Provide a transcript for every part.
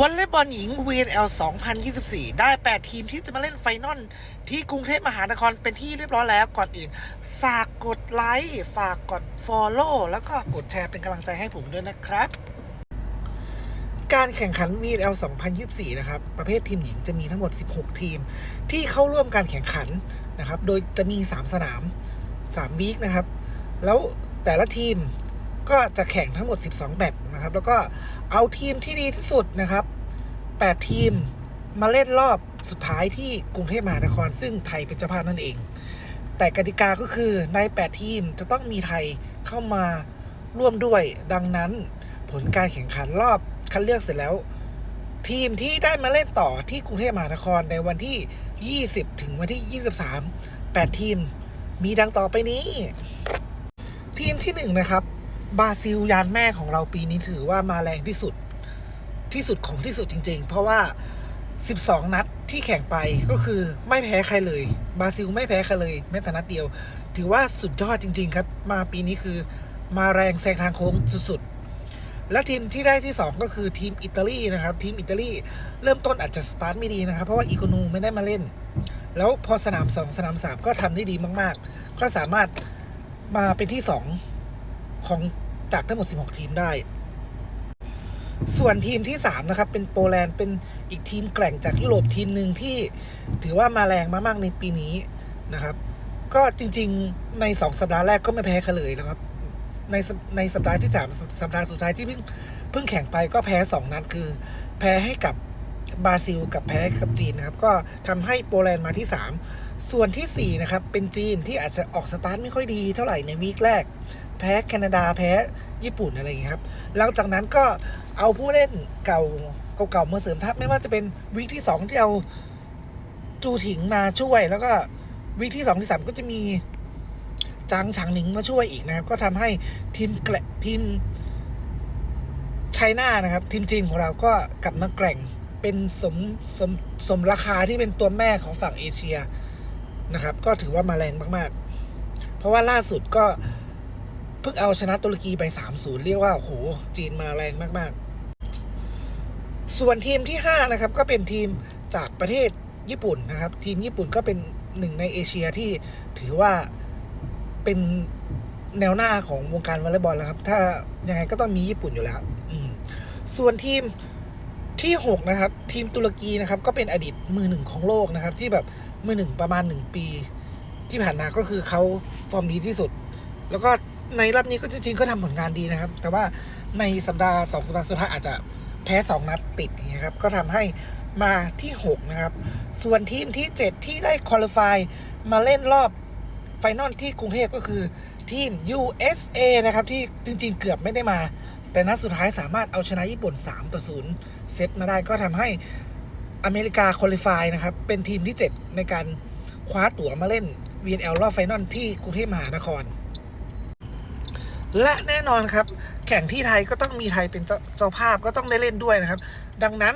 วอลเลย์บอลหญิง VNL 2024 ได้ 8 ทีมที่จะมาเล่นไฟนอลที่กรุงเทพมหานครเป็นที่เรียบร้อยแล้วก่อนอื่น ฝากกดไลค์ฝากกด Follow แล้วก็กดแชร์เป็นกำลังใจให้ผมด้วยนะครับ การแข่งขัน VNL 2024 นะครับ ประเภททีมหญิงจะมีทั้งหมด 16 ทีม ที่เข้าร่วมการแข่งขันนะครับ โดยจะมี 3 สนาม 3 วีคนะครับ แล้วแต่ละทีม ก็จะแข่งทั้งหมด 12 แมตช์นะครับ แล้วก็เอาทีมที่ดีที่สุดนะครับ 8 ทีมมาเล่นรอบสุดท้ายที่กรุงเทพมหานคร ซึ่งไทยเป็นเจ้าภาพนั่นเอง แต่กติกาก็คือใน 8 ทีมจะต้องมีไทยเข้ามาร่วมด้วย ดังนั้นผลการแข่งขันรอบคัดเลือกเสร็จแล้ว ทีมที่ได้มาเล่นต่อที่กรุงเทพมหานครในวันที่ 20 ถึงวันที่ 23 8 ทีมมีดังต่อไปนี้ ทีมที่หนึ่งนะครับ บราซิลยานแม่ของเราปีนี้ถือว่ามาแรงที่สุดที่สุดของที่สุดจริง ๆ เพราะว่า 12 นัดที่แข่งไปก็คือไม่แพ้ใครเลยบราซิลไม่แพ้ใครเลยแม้แต่นัดเดียว ถือว่าสุดยอดจริง ๆ ครับ มาปีนี้คือมาแรงแซงทางโค้งสุดๆ และทีมที่ได้ที่ 2 ก็คือทีมอิตาลีนะครับทีมอิตาลีเริ่มต้นอาจจะสตาร์ทไม่ดีนะครับ เพราะว่าอีโกนูไม่ได้มาเล่น แล้วพอสนาม 2 สนาม 3 ก็ทำได้ดีมาก ๆ ก็สามารถมาเป็นที่ 2 ของ จากทั้งหมด 16 ทีมได้ ส่วนทีมที่ 3 นะครับ เป็นโปแลนด์เป็นอีกทีมแกร่งจากยุโรปทีมหนึ่งที่ถือว่ามาแรงมากๆในปีนี้นะครับ ก็จริงๆใน 2 สัปดาห์แรกก็ไม่แพ้กันเลยนะครับ ในในสัปดาห์ที่ 3 สัปดาห์สุดท้ายที่เพิ่งเพิ่งแข่งไปก็แพ้ 2 นัดคือ แพ้ให้กับบราซิล กับแพ้กับจีนนะครับ ก็ทำให้โปแลนด์มาที่ 3 ส่วนทีสี่ 4 นะครับ เป็นจีนที่อาจจะออกสตาร์ทไม่ค่อยดีเท่าไหร่ในวีคแรก แพ้แคนาดาแพ้ญี่ปุ่นอะไรอย่างเงี้ครับ หลังจากนั้นก็เอาผู้เล่นเก่าเก่าๆมาเสริมทัพไม่ว่าจะเป็นวีคที่ 2 ที่เอาจูถิงมาช่วย แล้วก็วีคที่ 2 ที่ 3 ก็จะมีจางฉางหนิงมาช่วยอีกนะครับ ก็ทำให้ทีมแกร่ทีมไชน่านะครับ ทีมจีนของเราก็กลับมาแกร่งเป็นสมสมสมราคาที่เป็นตัวแม่ของฝั่งเอเชียนะครับ ก็ถือว่ามาแรงมาก ๆ เพราะว่าล่าสุดก็ เพิ่งเอาชนะตุรกีไป 3-0 เรียกว่าโอ้โหจีนมาแรงมากๆ ส่วนทีมที่ 5 นะครับ ก็เป็นทีมจากประเทศญี่ปุ่นนะครับ ทีมญี่ปุ่นก็เป็นหนึ่งในเอเชียที่ถือว่าเป็นแนวหน้าของวงการวอลเลย์บอลแล้วครับ ถ้ายังไงก็ต้องมีญี่ปุ่นอยู่แล้วส่วนทีมที่ 6 นะครับ ทีมตุรกีนะครับ ก็เป็นอดีตมือหนึ่งของโลกนะครับ ที่แบบมือหนึ่งประมาณ 1 ปี ที่ผ่านมาก็คือเขาฟอร์มดีที่สุด แล้วก็ ในรอบนี้ก็จริงๆก็ทำผลงานดีนะครับ แต่ว่าในสัปดาห์สองสัปดาห์สุดท้ายอาจจะแพ้ 2 นัดติดอย่างเงี้ยครับ ก็ทำให้มาที่ 6 นะครับ ส่วนทีมที่ 7 ที่ได้คุริฟายมาเล่นรอบไฟนอลที่กรุงเทพก็คือทีม USA นะครับ ที่จริงๆเกือบไม่ได้มา แต่นัดสุดท้ายสามารถเอาชนะญี่ปุ่น 3 ต่อ 0 เซตมาได้ก็ทำให้อเมริกาคุริฟายนะครับ เป็นทีมที่ 7 ในการคว้าตั๋วมาเล่น VNL รอบไฟนอลที่กรุงเทพมหานคร และแน่นอนครับ แข่งที่ไทยก็ต้องมีไทยเป็นเจ้าเจ้าภาพก็ต้องได้เล่นด้วยนะครับ ดังนั้น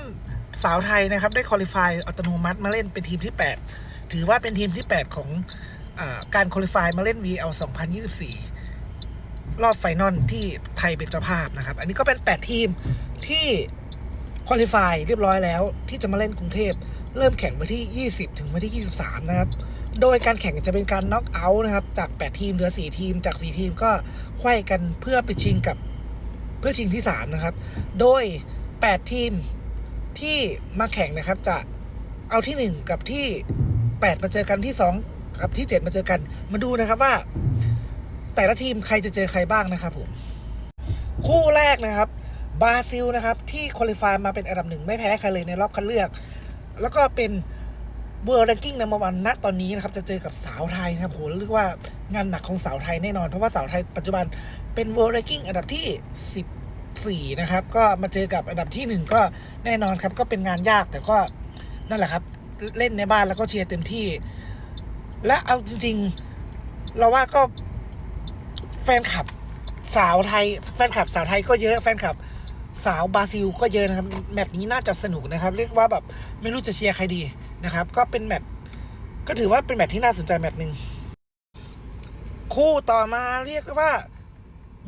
สาวไทยนะครับได้คุริฟายอัตโนมัติมาเล่นเป็นทีมที่ 8 ถือว่าเป็นทีมที่ 8 ของอการคุริฟายมาเล่น VL 2024 รอบไฟนอลที่ไทยเป็นเจ้าภาพนะครับ อันนี้ก็เป็น 8 ทีมที่คุริฟายเรียบร้อยแล้วที่จะมาเล่นกรุงเทพ เริ่มแข่งวันที่ 20 ถึงวันที่ 23 นะครับ โดยการแข่งจะเป็นการน็อกเอาท์นะครับ จาก 8 ทีมเหลือ 4 ทีม จาก 4 ทีมก็ไขว้กันเพื่อไปชิงกับเพื่อชิงที่ 3 นะครับ โดย 8 ทีมที่มาแข่งนะครับจะเอาที่ 1 กับที่ 8 มาเจอกันที่ 2 กับที่ 7 มาเจอกัน มาดูนะครับว่า แต่ละทีมใครจะเจอใครบ้างนะครับผม คู่แรกนะครับบราซิลนะครับที่คุริฟายมาเป็นอันดับหนึ่งไม่แพ้ใครเลยในรอบคัดเลือก แล้วก็เป็น เบอร์ r ร n กิ้งนัมเบอร์วันณตอนนี้นะครับจะเจอกับสาวไทยนะครับโหเรียกว่างานหนักของสาวไทยแน่นอน เพราะว่าสาวไทยปัจจุบันเป็นเบอร์ r ร n กิ้งอันดับที่ 14 นะครับ ก็มาเจอกับอันดับที่ 1 ก็แน่นอนครับ ก็เป็นงานยากแต่ก็นั่นแหละครับ เล่นในบ้านแล้วก็เชียร์เต็มที่ และเอาจริง ๆ เราว่าก็แฟนคลับสาวไทย แฟนคลับสาวไทยก็เยอะแฟนคลับสาวบราซิลก็เยอะนะครับแมตช์นี้น่าจะสนุกนะครับ เรียกว่าแบบไม่รู้จะเชียร์ใครดี นะครับ ก็เป็นแมตช์ก็ถือว่าเป็นแมตช์ที่น่าสนใจแมตช์หนึ่งคู่ต่อมาเรียกว่า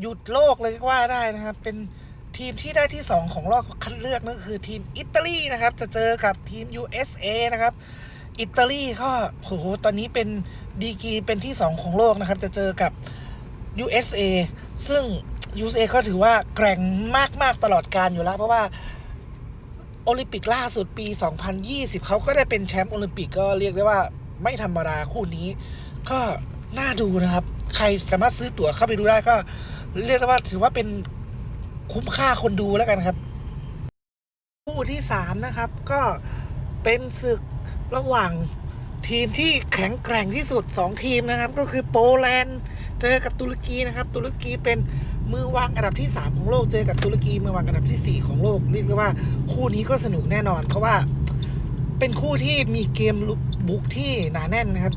หยุดโลกเลยก็ว่าได้นะครับ เป็นทีมที่ได้ที่ 2 ของรอบคัดเลือกนั่นคือทีมอิตาลีนะครับ จะเจอกับทีม USA นะครับ อิตาลีก็โหตอนนี้เป็นดีกรีเป็นที่ 2 ของโลกนะครับ จะเจอกับ USA ซึ่ง USA ก็ถือว่าแกร่งมาก ๆ ตลอดการอยู่แล้ว เพราะว่า โอลิมปิกล่าสุดปี 2020 เขาก็ได้เป็นแชมป์โอลิมปิกก็เรียกได้ว่าไม่ธรรมดาคู่นี้ ก็น่าดูนะครับ ใครสามารถซื้อตั๋วเข้าไปดูได้ก็เรียกได้ว่าถือว่าเป็นคุ้มค่าคนดูแล้วกันครับ คู่ที่สามนะครับก็เป็นศึกระหว่างทีมที่แข็งแกร่งที่สุด 2 ทีมนะครับ ก็คือโปแลนด์เจอกับตุรกีนะครับ ตุรกีเป็น มือวางอันดับที่ 3 ของโลกเจอกับตุรกีมือวางอันดับทีสี่ 4 ของโลกเรียกได้ว่าคู่นี้ก็สนุกแน่นอน เพราะว่าเป็นคู่ที่มีเกมลุกบุกที่หนาแน่นนะครับ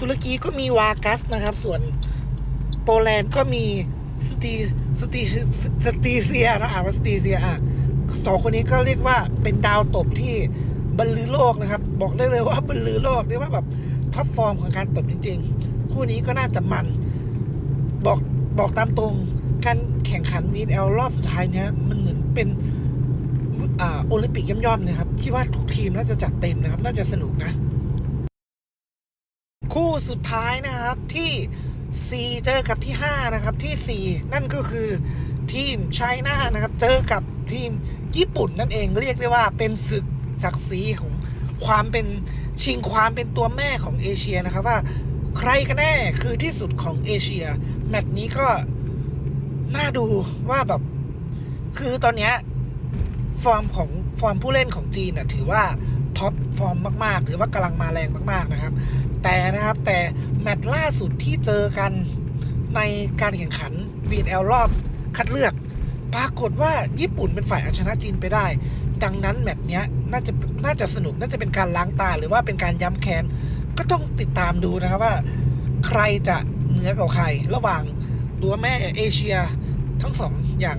ตุรกีก็มีวากัสนะครับ ส่วนโปแลนด์ก็มีสตีสตีสตีเซียนะอ่านว่าสตีเซียอะสองคนนี้ก็เรียกว่าเป็นดาวตบที่บรรลือโลกนะครับ บอกได้เลยว่าบรรลือโลกเรียกว่าแบบท็อปฟอร์มของการตบจริงๆ คู่นี้ก็น่าจะมัน บอกบอกตามตรง การแข่งขัน VNL รอบสุดท้ายเนี้ยมันเหมือนเป็นโอลิมปิกย่อมๆนะครับคิดว่าทุกทีมน่าจะจัดเต็มนะครับน่าจะสนุกนะ คู่สุดท้ายนะครับที่ 4 เจอกับที่ 5 นะครับที่ 4 นั่นก็คือทีมไชน่านะครับ เจอกับทีมญี่ปุ่นนั่นเองเรียกได้ว่าเป็นศึกศักดิ์ศรีของความเป็นชิงความเป็นตัวแม่ของเอเชียนะครับว่าใครกันแน่คือที่สุดของเอเชีย แมตช์นี้ก็ น่าดูว่าแบบ คือตอนเนี้ยฟอร์มของฟอร์มผู้เล่นของจีนน่ะถือว่าท็อปฟอร์มมากๆ ถือว่ากำลังมาแรงมาก ๆนะครับ แต่นะครับแต่แมตช์ล่าสุดที่เจอกันในการแข่งขัน VNL รอบคัดเลือก ปรากฏว่าญี่ปุ่นเป็นฝ่ายเอาชนะจีนไปได้ ดังนั้นแมตช์เนี้ยน่าจะน่าจะสนุกน่าจะเป็นการล้างตาหรือว่าเป็นการย้ำแค้น ก็ต้องติดตามดูนะครับว่า ใครจะเหนือกว่าใครระหว่างตัวแม่เอเชีย ทั้งสองอย่าง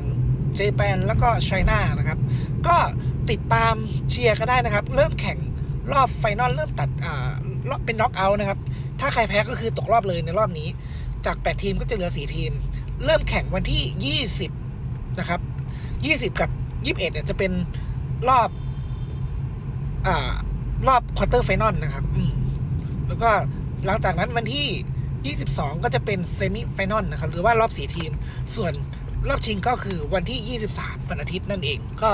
เจแปนแล้วก็ไชน่านะครับ ก็ติดตามเชียร์ก็ได้นะครับ เริ่มแข่งรอบไฟนอลเริ่มตัดอ่ารอบเป็นน็อกเอาท์นะครับ ถ้าใครแพ้ก็คือตกรอบเลยในรอบนี้ จาก 8 ทีมก็จะเหลือ 4 ทีม เริ่มแข่งวันที่ 20 นะครับ 20 กับ 21เนี่ยจะเป็นรอบอ่ารอบควอเตอร์ไฟนอลนะครับแล้วก็หลังจากนั้นวันที่ 22 ก็จะเป็นเซมิไฟนอลนะครับ หรือว่ารอบ 4 ทีม ส่วน รอบชิงก็คือวันที่ 23วันอาทิตย์นั่นเอง ก็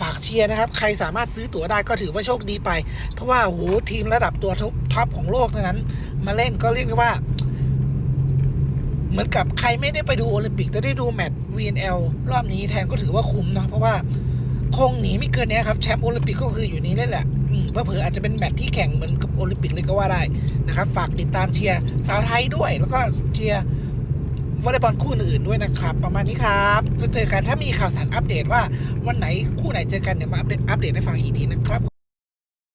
ฝากเชียร์นะครับ ใครสามารถซื้อตั๋วได้ก็ถือว่าโชคดีไป เพราะว่าโหทีมระดับตัวท็อปของโลกนั้น มาเล่นก็เรียกได้ว่า เหมือนกับใครไม่ได้ไปดูโอลิมปิกแต่ได้ดูแมตช์ VNL รอบนี้แทนก็ถือว่าคุ้มนะเพราะว่าคงหนีไม่เกินนี้ครับแชมป์โอลิมปิกก็คืออยู่นี้นี่แหละอืมเพื่อเผื่ออาจจะเป็นแมตช์ที่แข่งเหมือนกับโอลิมปิกเลยก็ว่าได้นะครับ ฝากติดตามเชียร์สาวไทยด้วย แล้วก็เชียร์ วอลเลย์บอลคู่อื่นๆด้วยนะครับ ประมาณนี้ครับจะเจอกันถ้ามีข่าวสารอัปเดตว่าวันไหนคู่ไหนเจอกันเดี๋ยวมาอัปเดตอัปเดตให้ฟังอีกทีนะครับ